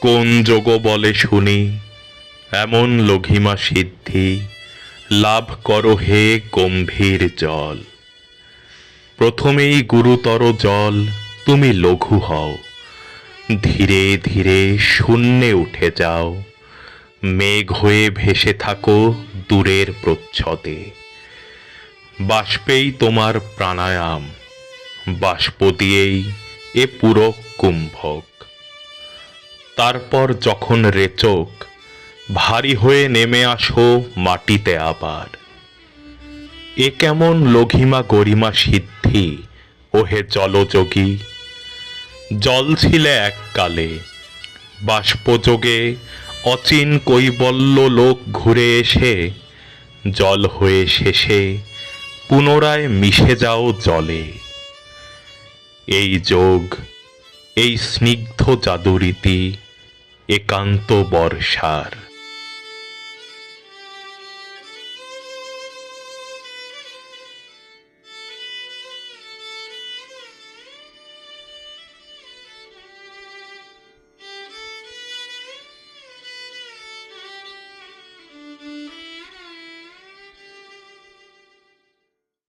কোন যোগ বলে শুনি? এমন লঘিমা সিদ্ধি, লাভ করো হে গম্ভীর জল। প্রথমেই গুরুতর জল, তুমি লঘু হও। ধীরে ধীরে শূন্যে উঠে যাও। মেঘ হয়ে ভেসে থাকো দূরের প্রচ্ছদে। বাষ্পেই তোমার প্রাণায়াম, বাষ্প দিয়েই এ পুরো কুম্ভক। তারপর যখন রেচক ভারী হয়ে নেমে আসো মাটিতে আবার। এ কেমন লঘিমা গরিমা সিদ্ধি, ওহে জলযোগী? জল ছিলে এককালে, বাষ্পযোগে অচিন কৈবল্য লোক ঘুরে এসে, জল হয়ে শেষে পুনরায় মিশে যাও জলে। এই যোগ, এই স্নিগ্ধ জাদুরীতি একান্ত বর্ষার।